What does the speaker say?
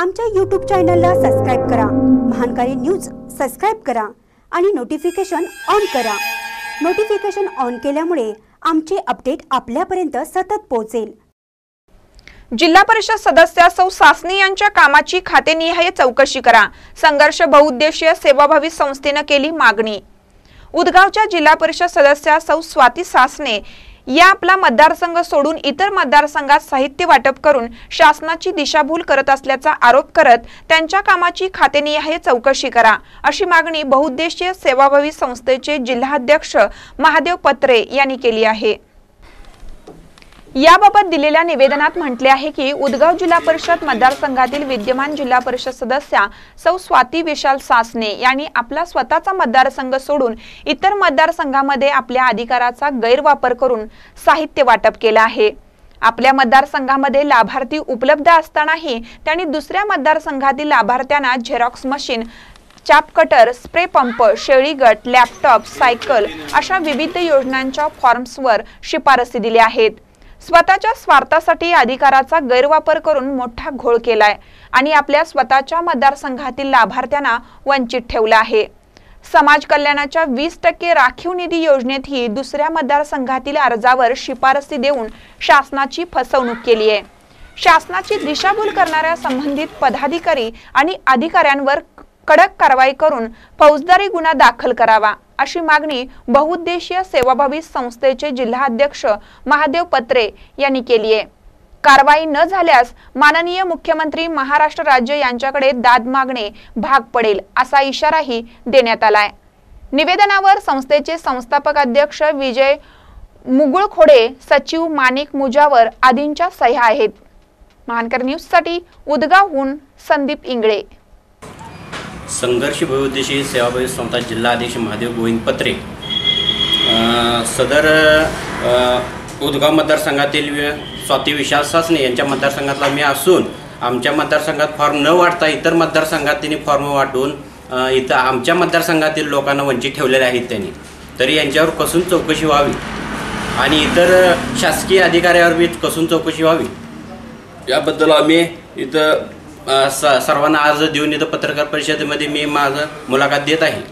आमच्या यूट्यूब चॅनलला सबस्क्राईब करा. महानकारी न्यूज सबस्क्राईब करा आणि नोटिफिकेशन ऑन करा. नोटिफिकेशन ऑन केल्यामुळे आमचे अपडेट आपल्यापर्यंत सतत पोहोचेल. जिल्हा परिषद सदस्या सौ सासनी यांच्या कामाची खातेनिहाय चौकशी करा. संघर्ष बहुउद्देशीय सेवाभावी संस्थेनं केली मागणी. उदगावच्या जिल्हा परिषद सदस्या सौ स्वाती सासने या आपला मतदारसंघ सोडून इतर मतदारसंघात साहित्य वाटप करून शासनाची दिशाभूल करत असल्याचा आरोप करत त्यांच्या कामाची खातेनिहाय चौकशी करा अशी मागणी बहुउद्देशीय सेवाभावी संस्थेचे जिल्हाध्यक्ष महादेव पत्रे यांनी केली आहे. याबाबत दिलेल्या निवेदनात म्हटले आहे की उदगाव जिल्हा परिषद मतदारसंघातील विद्यमान जिल्हा परिषद सदस्या सौ स्वाती विशाल सासने यांनी आपला स्वतःचा मतदारसंघ सोडून इतर मतदारसंघामध्ये आपल्या अधिकाराचा गैरवापर करून साहित्य वाटप केलं आहे. आपल्या मतदारसंघामध्ये लाभार्थी उपलब्ध असतानाही त्यांनी दुसऱ्या मतदारसंघातील लाभार्थ्यांना xerox machine chaff cutter spray pump शेळीगट laptop cycle अशा विविध योजनांच्या फॉर्म्सवर शिफारसी दिल्या आहेत. स्वतःच्या स्वार्थासाठी अधिकाराचा गैरवापर करून मोठा घोळ केलाय आणि आपल्या स्वतःच्या मतदारसंघातील लाभार्थ्यांना वंचित ठेवलं आहे. समाज कल्याणाच्या वीस टक्के राखीव निधी योजनेतही दुसऱ्या मतदारसंघातील अर्जावर शिफारसी देऊन शासनाची फसवणूक केली आहे. शासनाची दिशाभूल करणाऱ्या संबंधित पदाधिकारी आणि अधिकाऱ्यांवर कडक कारवाई करून फौजदारी गुन्हा दाखल करावा. अशी मागणी बहुउद्देशीय सेवाभावी संस्थेचे जिल्हाध्यक्ष महादेव पत्रे यांनी केली आहे कारवाई न झाल्यास माननीय मुख्यमंत्री महाराष्ट्र राज्य यांच्याकडे दाद मागणे भाग पडेल असा इशाराही देण्यात आलाय. निवेदनावर संस्थेचे संस्थापक अध्यक्ष विजय मुगुळखोडे सचिव माणिक मुजावर आदींच्या सह्या आहेत. महानकर न्यूजसाठी उदगावहून संदीप इंगळे. संघर्ष भयोद्देशी सेवाभावी संस्था जिल्हाध्यक्ष महादेव गोविंद पत्रे. सदर उदगाव मतदारसंघातील स्वाती विशाल सासने यांच्या मतदारसंघातला मी असून आमच्या मतदारसंघात फॉर्म न वाटता इतर मतदारसंघात त्यांनी फॉर्म वाटून इथं आमच्या मतदारसंघातील लोकांना वंचित ठेवलेले आहेत त्यांनी. तरी यांच्यावर कसून चौकशी व्हावी? आणि इतर शासकीय अधिकाऱ्यावर बी कसून चौकशी व्हावी? याबद्दल आम्ही इथं सर्वांना अर्ज देऊन इथं पत्रकार परिषदेमध्ये मी माझं मुलाखत देत आहे.